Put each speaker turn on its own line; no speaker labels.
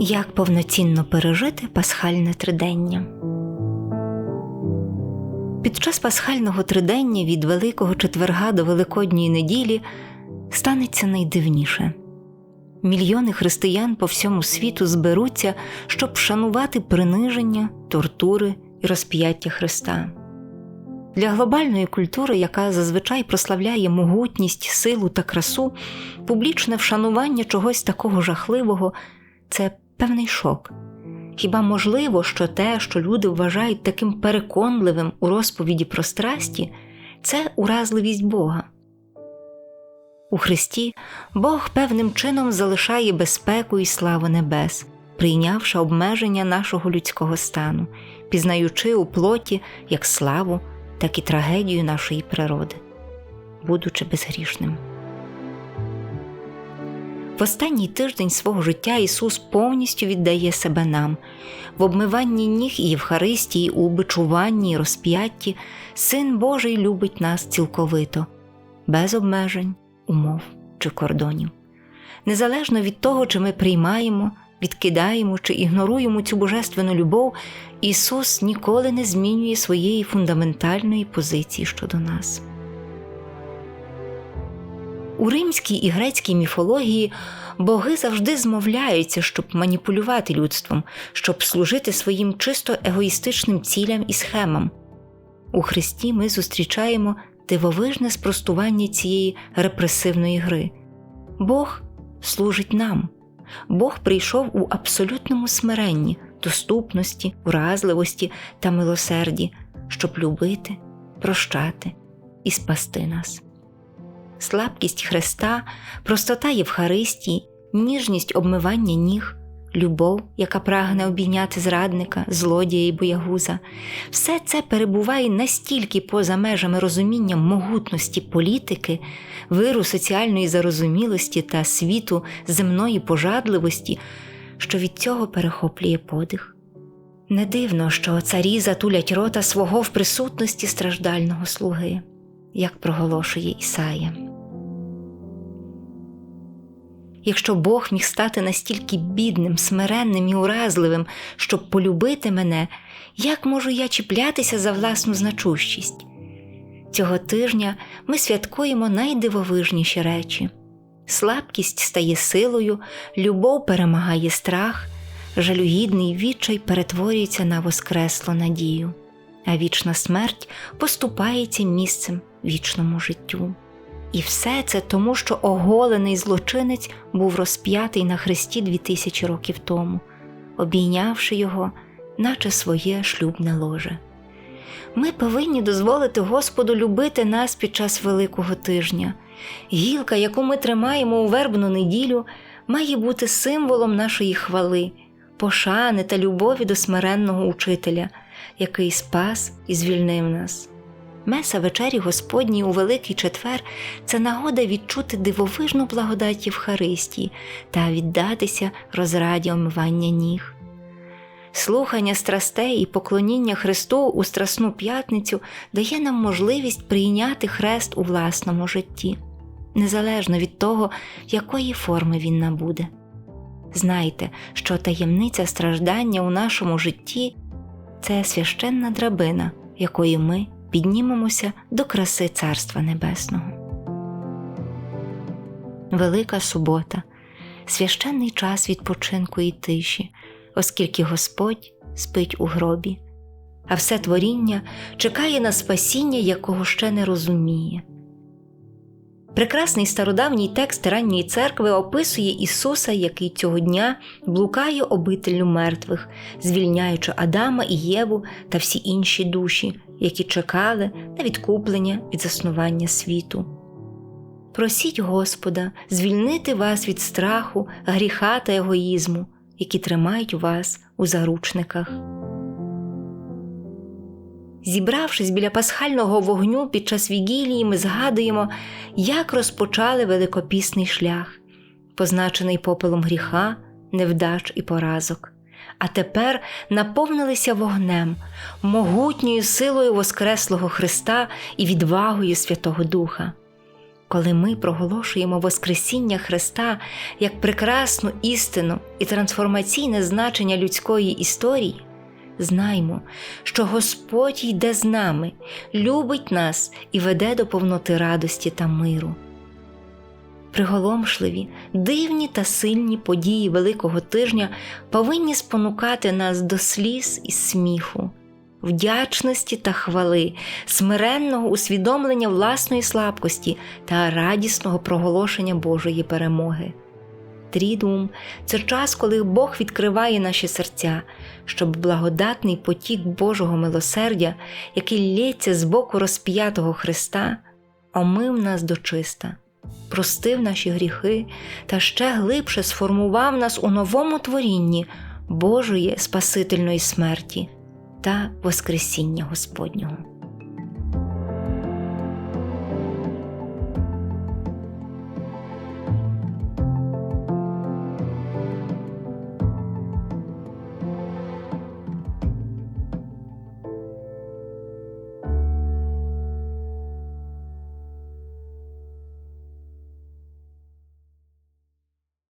Як повноцінно пережити пасхальне тридення? Під час пасхального тридення від Великого четверга до Великодньої неділі станеться найдивніше. Мільйони християн по всьому світу зберуться, щоб шанувати приниження, тортури і розп'яття Христа. Для глобальної культури, яка зазвичай прославляє могутність, силу та красу, публічне вшанування чогось такого жахливого це певний шок. Хіба можливо, що те, що люди вважають таким переконливим у розповіді про страсті, це уразливість Бога? У Христі Бог певним чином залишає безпеку і славу небес, прийнявши обмеження нашого людського стану, пізнаючи у плоті як славу, так і трагедію нашої природи, будучи безгрішним. В останній тиждень свого життя Ісус повністю віддає себе нам, в обмиванні ніг і Євхаристії, у бичуванні і розп'ятті Син Божий любить нас цілковито, без обмежень, умов чи кордонів. Незалежно від того, чи ми приймаємо, відкидаємо чи ігноруємо цю божественну любов, Ісус ніколи не змінює своєї фундаментальної позиції щодо нас. У римській і грецькій міфології боги завжди змовляються, щоб маніпулювати людством, щоб служити своїм чисто егоїстичним цілям і схемам. У Христі ми зустрічаємо дивовижне спростування цієї репресивної гри. Бог служить нам, Бог прийшов у абсолютному смиренні, доступності, уразливості та милосерді, щоб любити, прощати і спасти нас слабкість Христа, простота Євхаристії, ніжність обмивання ніг, любов, яка прагне обійняти зрадника, злодія і боягуза, все це перебуває настільки поза межами розуміння могутності політики, виру соціальної зарозумілості та світу земної пожадливості, що від цього перехоплює подих. Не дивно, що царі затулять рота свого в присутності страждального слуги, як проголошує Ісая. Якщо Бог міг стати настільки бідним, смиренним і уразливим, щоб полюбити мене, як можу я чіплятися за власну значущість? Цього тижня ми святкуємо найдивовижніші речі. Слабкість стає силою, любов перемагає страх, жалюгідний відчай перетворюється на воскреслу надію, а вічна смерть поступається місцем вічному життю. І все це тому, що оголений злочинець був розп'ятий на хресті дві тисячі років тому, обійнявши його, наче своє шлюбне ложе. Ми повинні дозволити Господу любити нас під час Великого тижня. Гілка, яку ми тримаємо у вербну неділю, має бути символом нашої хвали, пошани та любові до смиренного учителя, який спас і звільнив нас. Меса вечері Господній у Великий Четвер це нагода відчути дивовижну благодать Євхаристії та віддатися розраді омивання ніг. Слухання страстей і поклоніння Христу у Страсну п'ятницю дає нам можливість прийняти хрест у власному житті, незалежно від того, якої форми він набуде. Знайте, що таємниця страждання у нашому житті це священна драбина, якої ми піднімемося до краси Царства Небесного. Велика субота, священний час відпочинку і тиші, оскільки Господь спить у гробі, а все творіння чекає на спасіння, якого ще не розуміє. Прекрасний стародавній текст ранньої церкви описує Ісуса, який цього дня блукає обителю мертвих, звільняючи Адама і Єву та всі інші душі, які чекали на відкуплення від заснування світу. Просіть Господа звільнити вас від страху, гріха та егоїзму, які тримають вас у заручниках. Зібравшись біля пасхального вогню під час вігілії, ми згадуємо, як розпочали великопісний шлях, позначений попелом гріха, невдач і поразок, а тепер наповнилися вогнем, могутньою силою Воскреслого Христа і відвагою Святого Духа. Коли ми проголошуємо Воскресіння Христа як прекрасну істину і трансформаційне значення людської історії, знаймо, що Господь йде з нами, любить нас і веде до повноти радості та миру. Приголомшливі, дивні та сильні події Великого тижня повинні спонукати нас до сліз і сміху, вдячності та хвали, смиренного усвідомлення власної слабкості та радісного проголошення Божої перемоги. Трідум це час, коли Бог відкриває наші серця, щоб благодатний потік Божого милосердя, який лється з боку розп'ятого Христа, омив нас дочиста, простив наші гріхи та ще глибше сформував нас у новому творінні Божої Спасительної смерті та Воскресіння Господнього.